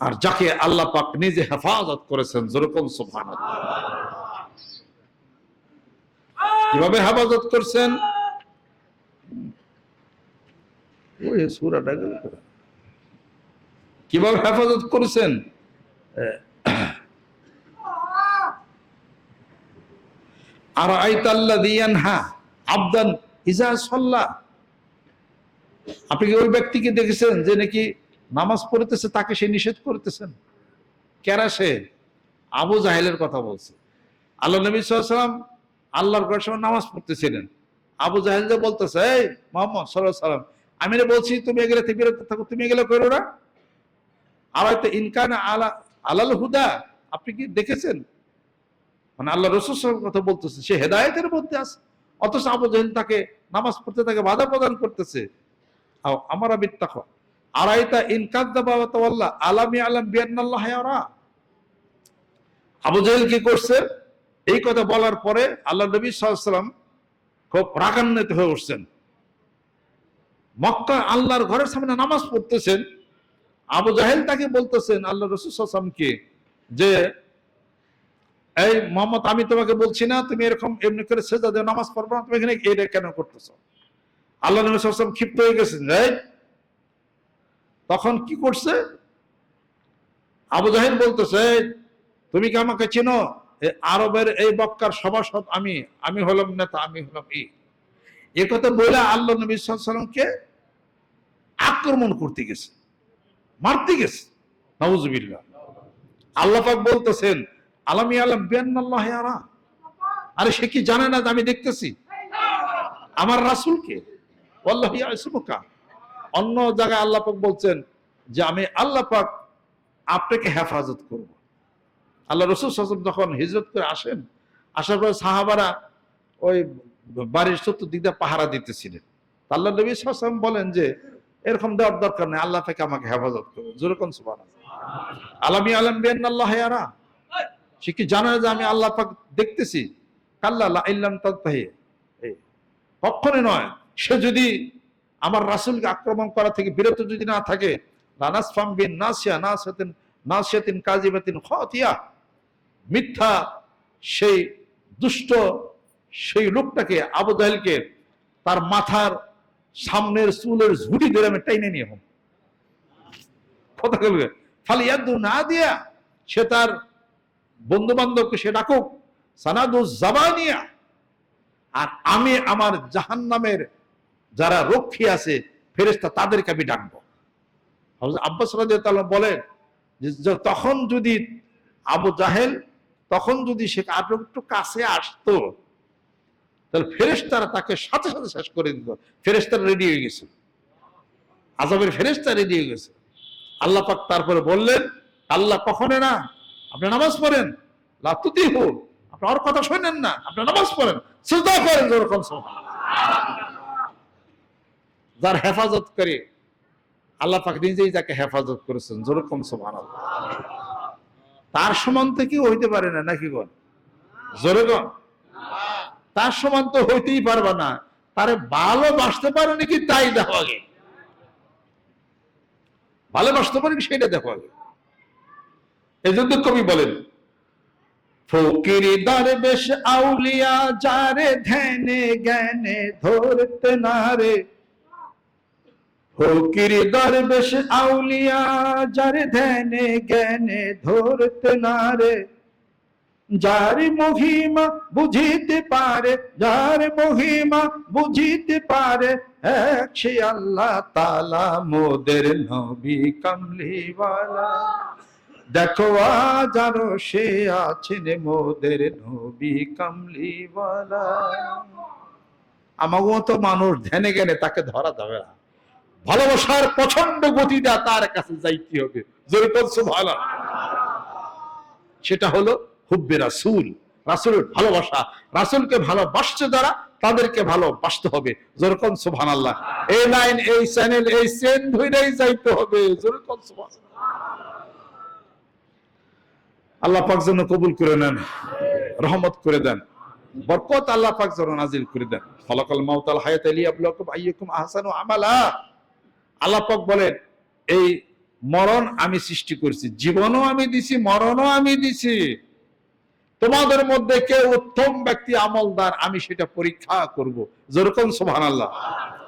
আর যাকে আল্লাহ পাক নিজে হেফাজত করেছেন যেরকম সুবহান কীভাবে হেফাজত করছেন? ওই সূরাটা কীভাবে হেফাজত করেছেন? আর আইতাল্লা দিয়ান হা আবদান ইজা সল্লা। আপনি কি ওই ব্যক্তিকে দেখেছেন যে নাকি নামাজ পড়তেছে, তাকে সে নিষেধ করতেছেন কেরা সে? আবু জাহেলের কথা বলছে। আল্লাহ নবী সাল্লাম আল্লাহর ঘরের সময় নামাজ পড়তেছিলেন। আবু জাহেল যে বলতেছে, এই মোহাম্মদ সাল্লাহ সাল্লাম, আমি বলছি তুমি এগুলো বিরত থাকো, তুমি এগুলো করো না? আর হয়তো ইনকান আলা, আলাল হুদা, আপনি কি দেখেছেন? মানে আল্লাহ রসুল কথা বলতেছে, সে হেদায়তের মধ্যে আছে। অথচ আবু জাহেল তাকে নামাজ পড়তে তাকে বাধা প্রদান করতেছে। আমার আবিত্তাখ আড়াইতা ইনকাদ্দা বাবা তাল্লাহ আলামি আলাম বিয়ান্নাল্লাহ হায়ারা আবু জাহেল কি করছে? এই কথা বলার পরে আল্লাহ নবী সাল্লাম খুব রাগান্বিত হয়ে উঠছেন। মক্কা আল্লাহর ঘরের সামনে নামাজ পড়তেছেন। আবু জাহেল তাকে বলতেছেন আল্লাহ রসুলামকে যে, এই মোহাম্মদ, আমি তোমাকে বলছি না, তুমি এরকম এমনি করে সেজা দিয়ে নামাজ পড়ব না, তুমি এখানে এটা কেন করতেছ? আল্লাহ নবী সাল্লাম ক্ষিপ্ত হয়ে গেছেন, এই তখন কি করছে? আবু জাহেল বলতেছে, তুমি কি আমাকে চিনো? আরবের এই বক্কার সভাসদ আমি আমি হলাম নেতা, আমি হলাম ই। এ কথা বলে আল্লাহ নবী সাল্লামকে আক্রমণ করতে গেছে, মারতে গেছে। নওয়াজুবিল্লাহ আল্লাহ পাক বলতেছেন, আলামি আলম বিয়ান্নাল্লাহ আরা আরে সে কি জানে না আমি দেখতেছি? আমার রাসূলকে? ওয়াল্লাহি ইয়াসমুকা। অন্য জায়গায় আল্লাহ পাক বলছেন যে আমি আল্লাহ পাক আপনাকে হেফাজত করব। আল্লাহ রসুল সাসম যখন হিজরত করে আসেন, আসার পরে সাহাবারা ওই বাড়ির চতুর্দিক দিয়ে পাহারা দিতেছিলেন। আল্লাহ নবী সাসম বলেন যে, এরকম দেওয়ার দরকার নেই, আল্লাহ থেকে আমাকে হেফাজত করবে যেরকম সুবান আলামি আলম বিয়ান আল্লাহ হায়ারা সে কি জানে যে আমি আল্লাহ পাক দেখতেছি? কাল্লা ইল্লাম তাত্তাহি কখনই নয়। সে যদি আমার রাসূলকে আক্রমণ করা থেকে বিরত যদি না থাকে কাজিবাতিন খাতিয়া, মিথ্যা সেই দুষ্ট সেই লোকটাকে আবু জাহেলকে তার মাথার সামনের চুলের ঝুড়ি ধরে আমি টাইনে নিয়ে হম কথা বলবে? ফালিয়াদু না দিয়া সে তার বন্ধু বান্ধবকে সে ডাকুক সানাদু জাবানিয়া, আর আমি আমার জাহান্নামের যারা রক্ষী আছে ফেরেস্তা তাদেরকে আমি ডাকবো। আব্বাস রাদিয়াল্লাহু বলেন যে তখন যদি আবু জাহেল, তখন যদি সে আরও একটু কাছে আসতো, তাহলে ফেরেস্তারা তাকে সাথে সাথে শেষ করে দিত। ফেরেস্তারা রেডি হয়ে গেছে। আজবের ফেরেস্তা রেডি হয়ে গেছে। আল্লাহ পাক তারপরে বললেন, আল্লাহ কখনো না, আপনি নামাজ পড়েন? লাতুতি হোক আপনি আর কথা শোনেন না, আপনি নামাজ পড়েন। সিজদা করেন যেরকম যার হেফাজত করে আল্লাহ পাক নিজেই যাকে হেফাজত করেছেন, যেরকম সোমান তার সমান থেকে হইতে পারে না, নাকি গণ জোরেগণ তার সমান তো হইতেই পারবে না। তারে ভালোবাসতে পারে নাকি তাই দেখো আগে। ভালোবাসতে পারে সেটা দেখো আগে। এই জন্য কবি বলেন, ফকিরি দরবেশ আউলিয়া যারে ধ্যানে জ্ঞানে ধরতে না রে ফকিরি দরবেশ আউলিয়া, যারে ধ্যানে জ্ঞানে ধরতে না রে। যার মহিমা বুঝিতে পারে, যার মহিমা বুঝিতে পারে, এক সে আল্লাহ তালা মোদের নবী কামলিওয়ালা। দেখো আজারো সে আছেন মোদের নবী কামলিওয়ালা। আমার মতো মানুষ ধ্যানে জ্ঞানে তাকে ধরা যাবে না। ভালোবাসার প্রচণ্ড গতিটা তার কাছে যাইতে হবে। সেটা হলো হুব্বে রাসুল। রাসুলের ভালোবাসা। রাসুলকে ভালোবাসছে যারা, তাদেরকে ভালোবাসতে হবে। যেরকম সুবহান আল্লাহ এই লাইন, এই চ্যানেল, এই চেন ধরেই যাইতে হবে। যেরকম সুবহান আল্লাহ পাক যেন কবুল করে নেন, রহমত করে দেন। বরকত আল্লাহ পাক যেন নাজিল করে দেন। ফলাকল মাউত আল হায়াত আলিয়াবলাকুম আইয়াকুম আহসানু আমালা। আল্লাহ পাক বলেন, এই মরণ আমি সৃষ্টি করছি, জীবনও আমি দিছি, মরণও আমি দিছি। তোমাদের মধ্যে কে উত্তম ব্যক্তি, আমলদার, আমি সেটা পরীক্ষা করব। যেরকম সোহান আল্লাহ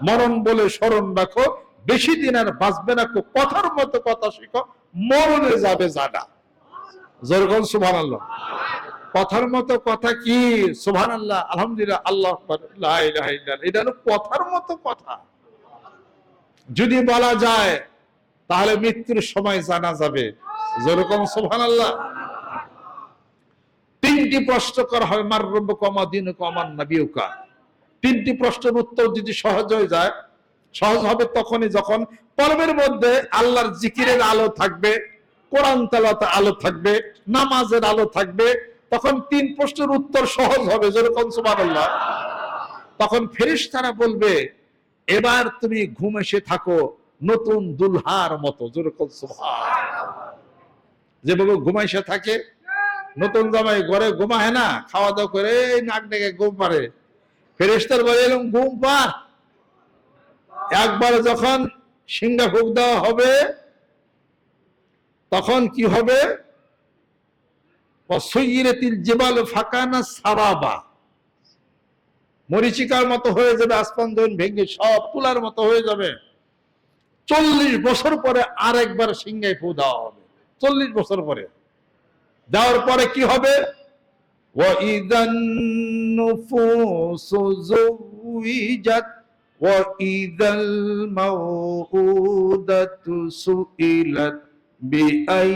মরণ বলে স্মরণ রাখো, বেশি দিন আর বাঁচবে না কো কথার মতো কথা শিখো, মরণে যাবে জানা যেরকম সুভান আল্লাহ কথার মতো কথা কি? সুভান আল্লাহ আলহামদুলিল্লাহ আল্লাহ এটা হলো কথার মতো কথা। যদি বলা যায়, তাহলে মৃত্যুর সময় জানা যাবে। যেরকম সুভান আল্লাহ তিনটি প্রশ্ন করা হয়, মার রব্ব কমা দিন কমান নাবিউকা তিনটি প্রশ্নের উত্তর যদি সহজ হয়ে যায়, সহজ হবে তখনই যখন পর্বের মধ্যে আল্লাহর জিকিরের আলো থাকবে, কোরআন তালাতে আলো থাকবে, নামাজের আলো থাকবে, তখন তিন প্রশ্নের উত্তর সহজ হবে, যেরকম সুবহানাল্লাহ। তখন ফেরেশতারা বলবে এবার তুমি ঘুম এসে থাকো নতুন দুলহার মতো যেভাবে ঘুমাইসে থাকে, নতুন জামাই ঘরে ঘুমায় না, খাওয়া দাওয়া করে নাক ডেকে ঘুম পারে ফেরেস্তার বলে, এরকম ঘুম পার একবার যখন সিংহা ফুক দেওয়া হবে, তখন কি হবে? অসইরেতিল জেবাল ফাঁকানা সারাবা। মরিচিকার মতো হয়ে যাবে আসমান ভেঙে সব তুলার মতো হয়ে যাবে। চল্লিশ বছর পরে আর একবার সিংহায় ফু দেওয়া হবে। চল্লিশ বছর পরে। দেওয়ার পরে কি হবে? বিআই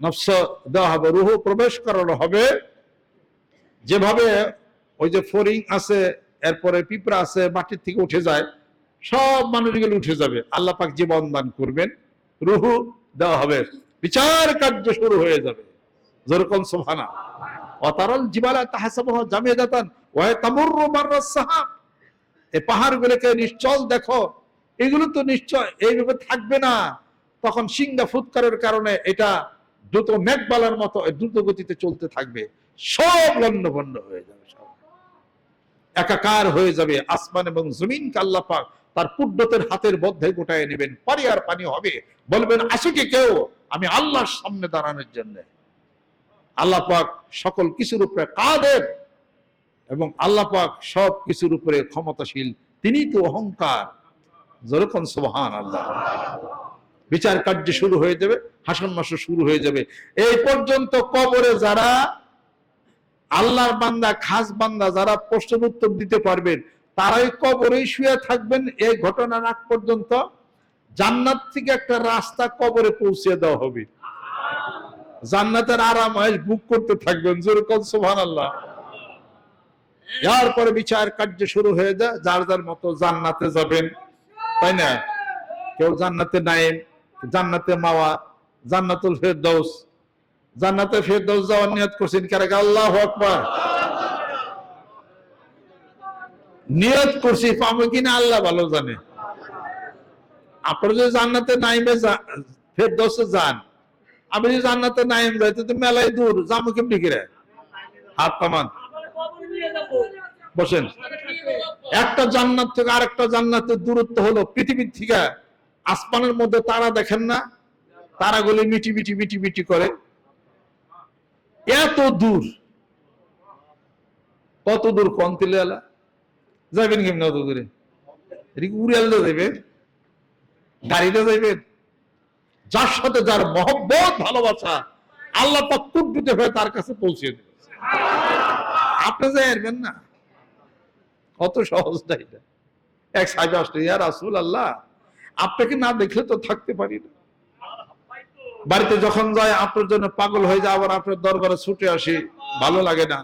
নফস দেওয়া হবে, রুহ প্রবেশ করানো হবে। যেভাবে ওই যে ফরিং আছে, এরপরে পিঁপড়া আছে, মাটির থেকে উঠে যায়, সব মানুষগুলো উঠে যাবে। আল্লাহ পাক জীবন দান করবেন, রুহু দেওয়া হবে। বিচার কার্য শুরু হয়ে যাবে। যেরকম অতারল জিবালা তাহাসাবহ জামিয়াদাতান ওয়াই তামুররু মাররাস এই পাহাড়গুলোকে নিশ্চল দেখো। এগুলো তো নিশ্চয় এইভাবে থাকবে না। তখন সিংহা ফুৎকারের কারণে এটা দ্রুত মেঘবালার মতো দ্রুত গতিতে চলতে থাকবে। সব লন্ডভন্ড হয়ে যাবে সব। একাকার হয়ে যাবে। আসমান এবং জমিন আল্লাহ পাক তার পুড্ডতের হাতের মধ্যে গোটায় নেবেন। পানি আর পানি হবে। বলবেন, আসে কি কেউ? আমি আল্লাহর সামনে দাঁড়ানোর জন্য। আল্লাহ পাক সকল কিছুর উপরে কাদের এবং আল্লাহ পাক সব কিছুর উপরে ক্ষমতাশীল। তিনি তো অহংকার। যেরকম সুবহান আল্লাহ বিচার কার্য শুরু হয়ে যাবে, হাসন মাস শুরু হয়ে যাবে। এই পর্যন্ত কবরে যারা আল্লাহর বান্দা, খাস বান্দা, যারা প্রশ্নের উত্তর দিতে পারবেন, তারাই কবরেই শুয়ে থাকবেন। এই ঘটনার আগ পর্যন্ত জান্নাত থেকে একটা রাস্তা কবরে পৌঁছে দেওয়া হবে। জান্নাতের আরাম বুক করতে থাকবেন যেরকম সোহান আল্লাহ এরপরে বিচার কার্য শুরু হয়ে যায়, যার যার মতো জান্নাতে যাবেন, তাই না? কেউ জান্নাতে নাইম জান্নাতে মাওয়া, জান্নাতুল ফেরদৌস। জান্নাতে ফেরদৌস যাওয়ার নিয়ত করছেন কারে আল্লাহ আকবার। নিয়ত করছি, পাবো কিনা আল্লাহ ভালো জানে। আপনারা যদি জান্নাতে নাইমে ফেরদৌসে যান, আমি যদি জান্নাতে নাইম যাই, তো মেলায় দূর, যাব কেমনি কিরে? হাত পামান বসেন। একটা জান্নাত থেকে আরেকটা জান্নাতের দূরত্ব হলো পৃথিবীর থেকে। আসমানের মধ্যে তারা দেখেন না, তারাগুলি মিটি মিটি মিটি মিটি করে। এত দূর, কত দূর কন্তিলে আলা যাবেন কেমন অত দূরে? যাবেন গাড়িতে যাইবেন? যার সাথে যার মহব্বত, ভালোবাসা, আল্লাহ পাক কুটবিতে হয়ে তার কাছে পৌঁছে দেবে আপনি যাইবেন না, কত সহজ না এটা। এক সাহেব আসলে, ইয়া রাসূল আল্লাহ আপনাকে না দেখলে তো থাকতে পারি না। বাড়িতে যখন যায়, আপনার জন্য পাগল হয়ে যায়, আবার আপনার দরবারে ছুটে আসি, ভালো লাগে না।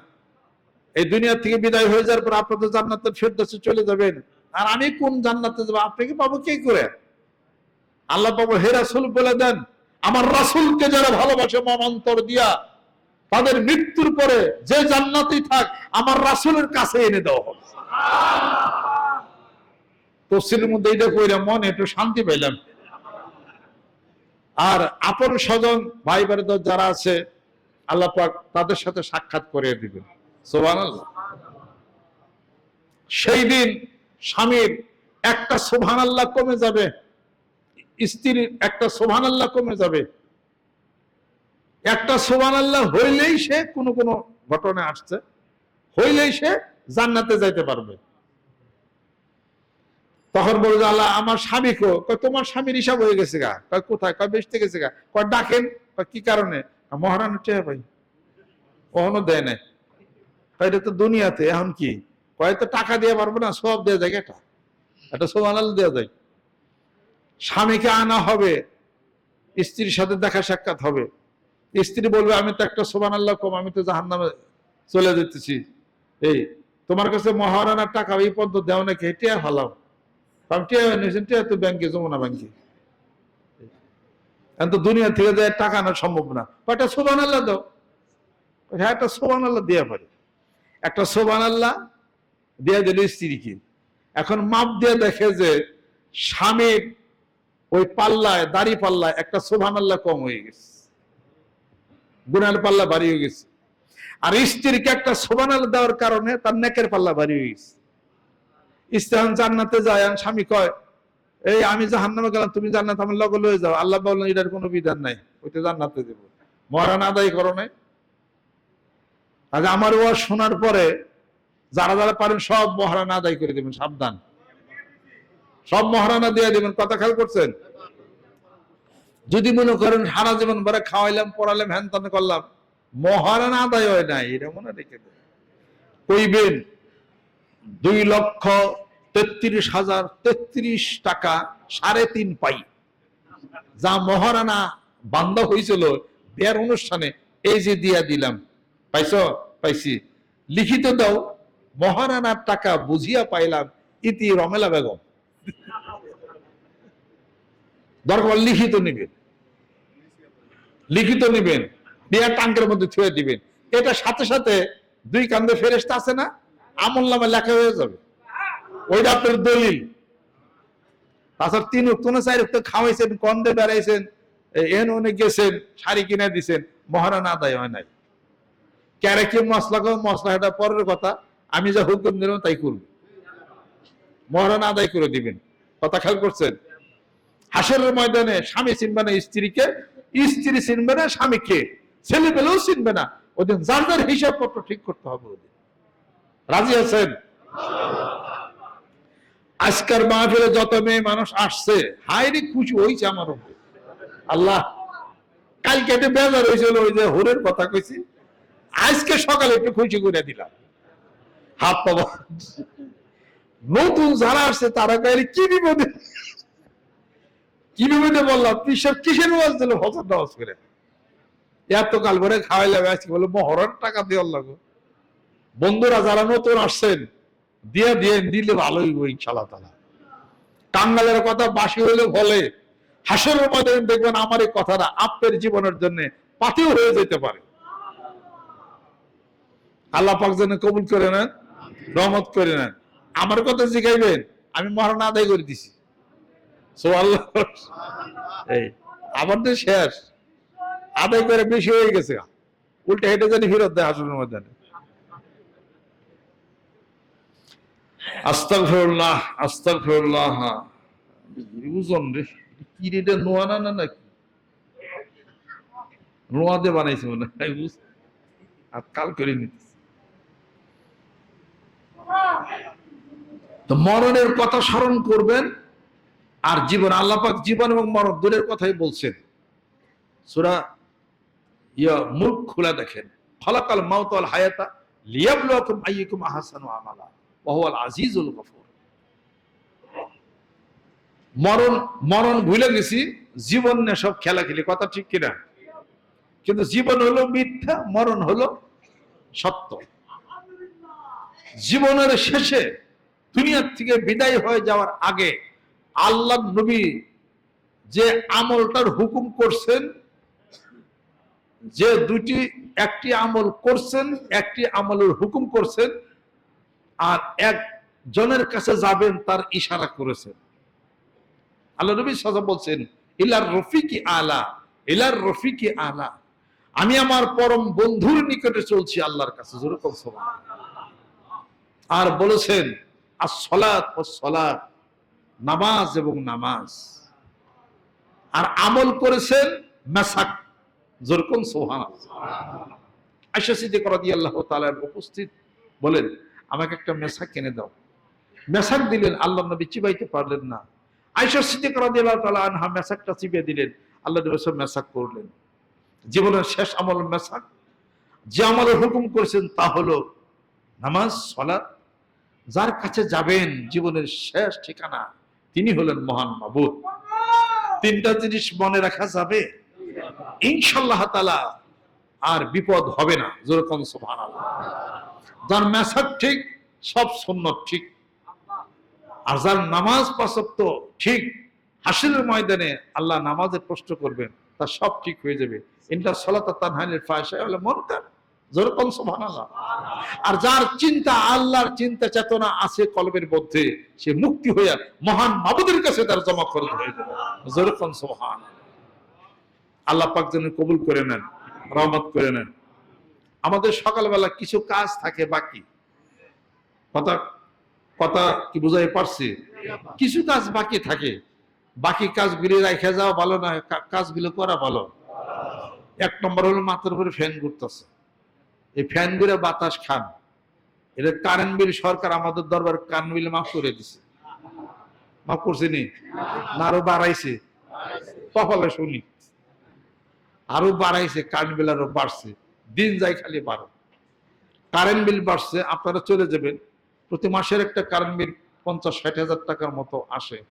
এই দুনিয়া থেকে বিদায় হয়ে যাওয়ার পর আপনার তো ফেরদৌসে চলে যাবেন। আর আমি কোন জান্নাতে যাব? আপনাকে পাবো কে করে? আল্লাহ পাবো, হে রাসূল, বলে দেন, আমার রাসূলকে যারা ভালোবাসে মমান্তর দিয়া, তাদের মৃত্যুর পরে যে জান্নাতেই থাক, আমার রাসূলের কাছে এনে দেওয়া হবে। তফসিলের মধ্যে এটা কইরা মনে একটু শান্তি পাইলাম। আর আপন স্বজন ভাই বাড়িতে যারা আছে, আল্লাহ তাদের সাথে সাক্ষাৎ করে দিবেন। সোবান সেই দিন স্বামীর একটা সোভান আল্লাহ কমে যাবে, স্ত্রীর একটা সোভান আল্লাহ কমে যাবে। একটা সোভান আল্লাহ হইলেই সে কোনো কোনো ঘটনা আসছে, হইলেই সে জান্নাতে যাইতে পারবে। তখন বলল আল্লাহ, আমার স্বামী কো? তোমার স্বামীর হিসাব হয়ে গেছে গা। কোথায়? কয় বেসতে গেছে গা। কয়, ডাকেন। কি কারণে? মহারানের চেয়ে ভাই কখনো দেয় নাই। এটা তো দুনিয়াতে, এখন কি? কয় তো টাকা দিয়ে পারব না, সব দেওয়া যায় এটা। এটা সব আনাল দেওয়া যায়। স্বামীকে আনা হবে, স্ত্রীর সাথে দেখা সাক্ষাৎ হবে। স্ত্রী বলবে, আমি তো একটা সোবান আল্লাহ কম, আমি তো জাহান নামে চলে যেতেছি। এই, তোমার কাছে মহারানার টাকা এই পদ্ম দেও নাকি টিয়া ভালো কারণ টিয়া নিয়েছেন টিয়া তো ব্যাংকে, যমুনা ব্যাংকে। এখন তো দুনিয়া থেকে যায়, টাকা আনা সম্ভব না। কয়টা সোবান আল্লাহ দাও। হ্যাঁ একটা সোবান আল্লাহ দেওয়া পারে। একটা সোবান আল্লাহ দেয়া দিল স্ত্রীকে। এখন মাপ দিয়ে দেখে যে স্বামীর ওই পাল্লায়, দাড়ি পাল্লায় একটা সোভান আল্লাহ কম হয়ে গেছে। গুনার পাল্লা বাড়ি হয়ে গেছে। আর স্ত্রীকে একটা সোভান আল্লাহ দেওয়ার কারণে তার নেকের পাল্লা বাড়ি হয়ে গেছে। ইস্তেহান জান্নাতে যায় আর স্বামী কয়, এই আমি জাহান্নামে গেলাম, তুমি জান্নাত আমার লগে লয়ে যাও। আল্লাহ বললেন, এটার কোনো বিধান নাই, ওইটা জান্নাতে দেব মহারান আদায় করো নাই। আজ আমার ও শোনার পরে যারা যারা পারেন সব মহারানা আদায় করে দেবেন, সাবধান। সব মহারানা দিয়ে দেবেন, কথা খেয়াল করছেন? যদি মনে করেন, সারা জীবন ভরে খাওয়াইলাম পড়ালাম হ্যান করলাম, মহারানা আদায় হয় নাই, এটা মনে রেখে দেবেন কইবেন দুই লক্ষ তেত্রিশ হাজার তেত্রিশ টাকা সাড়ে তিন পাই। যা মহারানা বান্ধা হয়েছিল বিয়ার অনুষ্ঠানে, এই যে দিয়া দিলাম। পাইছ? পাইছি। লিখিত দাও, মহারানার টাকা বুঝিয়া পাইলাম ইতি রমেলা বেগম। দরকার লিখিত নিবেন। লিখিত নিবেন। বিয়ার টাঙ্কের মধ্যে ছুঁয়ে দিবেন। এটা সাথে সাথে দুই কান্দে ফেরেস্তা আছে না? আমল নামে লেখা হয়ে যাবে। ওইটা আপনার দলিল। তাছাড়া তিন উক্ত না চার উক্ত খাওয়াইছেন কন্দে বেড়াইছেন এন অনেক গেছেন, শাড়ি কিনে দিছেন, মহারানা আদায় হয় নাই। ক্যারে কি মশলা করো মশলা এটা পরের কথা। আমি যা হুকুম দিলাম তাই করব মহারানা আদায় করে দিবেন। কথা খেয়াল করছেন? হাসরের ময়দানে স্বামী চিনবে না স্ত্রীকে, স্ত্রী চিনবে না স্বামীকে। ছেলে পেলেও চিনবে না। ওদিন যার যার হিসাবপত্র ঠিক করতে হবে ওদিন রাজি আছেন? আজকের মাহফিলে যত মেয়ে মানুষ আসছে হাইরে খুশি হয়েছে আমার উপরে। আল্লাহ, কালকে একটু বেজার হয়েছিল, ওই যে হোরের কথা কইছি। আজকে সকালে একটু খুশি করে দিলাম। হাত পাবা নতুন যারা আসছে, তারা কইলে কি বিপদে? কি বিপদে বললাম সব কিসের ওয়াজ দিল? হজর নামাজ করে এত কাল ভরে খাওয়াইলাম, আজকে বলে মহরণ টাকা দেওয়ার লাগো। বন্ধুরা যারা নতুন আসছেন, দিয়ে দিয়ে দিলে ভালোই ইনশাল্লাহ তালা টাঙ্গালের কথা বাসি হইলে বলে, হাসের মধ্যে দেখবেন আমার এই কথাটা আপনার জীবনের জন্য পাতিও হয়ে যেতে পারে। আল্লাহ পাক যেন কবুল করে নেন, রহমত করে নেন। আমার কথা শিখাইবেন, আমি মরণ আদায় করে দিছি। সো আল্লাহ এই, আমার তো শেষ। আদায় করে বেশি হয়ে গেছে উল্টে হেঁটে জানি ফেরত দেয় হাসনের ময়দানে। রে, কি রে, এটা নোয়া না না নাকি নোয়া দিয়ে বানাইছে মনে হয়, বুঝ আর কাল করে তো মরণের কথা স্মরণ করবেন, আর জীবন আল্লাপাক জীবন এবং মরণ দূরের কথাই বলছেন। সুরা ইয়া মুখ খোলা দেখেন। ফলাকাল মাউতাল হায়াতা লিয়াবলুয়াকুম আইয়ুকুম আহসানু আমালা। ওয়াহুয়াল আজিজুল গফুর। মরণ মরণ ভুলে গেছি, জীবন নিয়ে সব খেলা খেলি কথা ঠিক কিনা? কিন্তু জীবন হলো মিথ্যা, মরণ হলো সত্য। জীবনের শেষে দুনিয়ার থেকে বিদায় হয়ে যাওয়ার আগে আল্লাহ নবী যে আমলটার হুকুম করছেন, যে দুটি একটি আমল করছেন, একটি আমলের হুকুম করছেন আর একজনের কাছে যাবেন, তার ইশারা করেছেন আল্লাহ নবী সাজা বলছেন ইলার রফিকি আলা ইলার রফিকি আলা। আমি আমার পরম বন্ধুর নিকটে চলছি আল্লাহর কাছে আর বলেছেন নামাজ এবং নামাজ। আর আমল করেছেন মেসাক যেরকম সোহান আয়সা সিদ্দিক রাদিয়াল্লাহু তাআলার উপস্থিত বলেন আমাকে একটা মেসাক কিনে দাও। মেসাক দিলেন, আল্লাহ নবী চিবাইতে পারলেন না। আয়সা সিদ্দিক রাদিয়াল্লাহু তাআলা আনহা মেসাকটা চিবিয়ে দিলেন, আল্লাহ নবী সব মেসাক করলেন। জীবনের শেষ আমল মেসাক, যে আমলের হুকুম করেছেন তা হলো নামাজ সলাৎ যার কাছে যাবেন, জীবনের শেষ ঠিকানা, তিনি হলেন মহান মাবুদ। তিনটা জিনিস মনে রাখা যাবে। ইনশাল্লাহ তালা আর বিপদ হবে না। যেরকম সোভান যার মেসাক ঠিক, সব সুন্নত ঠিক। আর যার নামাজ পাশক্ত ঠিক হাসিলের ময়দানে আল্লাহ নামাজের প্রশ্ন করবেন তা সব ঠিক হয়ে যাবে। ইন্টা সলাতা তানহানির ফায়সা হলে মনকার। যেরকম সোভান আর যার চিন্তা, আল্লাহর চিন্তা চেতনা আছে কলমের মধ্যে, সে মুক্তি হয়ে মহান মাবুদের কাছে তার জমা খরচ হয়ে যাবে। যেরকম সোহান আল্লাহ পাক যেন কবুল করে নেন, রহমত করে নেন। আমাদের সকালবেলা কিছু কাজ থাকে বাকি। কথা কথা কি বুঝাই পারছি? কিছু কাজ বাকি থাকে। বাকি কাজগুলি রেখে যাওয়া ভালো না কাজগুলো করা ভালো। এক নম্বর হলো মাথার উপরে ফ্যান ঘুরতেছে। এই ফ্যান ঘুরে বাতাস খান। এটা কারেন্ট বিল সরকার আমাদের দরবার কারেন্ট বিল মাফ করে দিছে। মাফ করছে নি? না আরও বাড়াইছে। কপালে শুনি। আরও বাড়াইছে কারেন্ট বিল আরও বাড়ছে। দিন যায় খালি বারো। কারেন্ট বিল বাড়ছে, আপনারা চলে যাবেন। প্রতি মাসের একটা কারেন্ট বিল পঞ্চাশ, ষাট হাজার টাকার মতো আসে।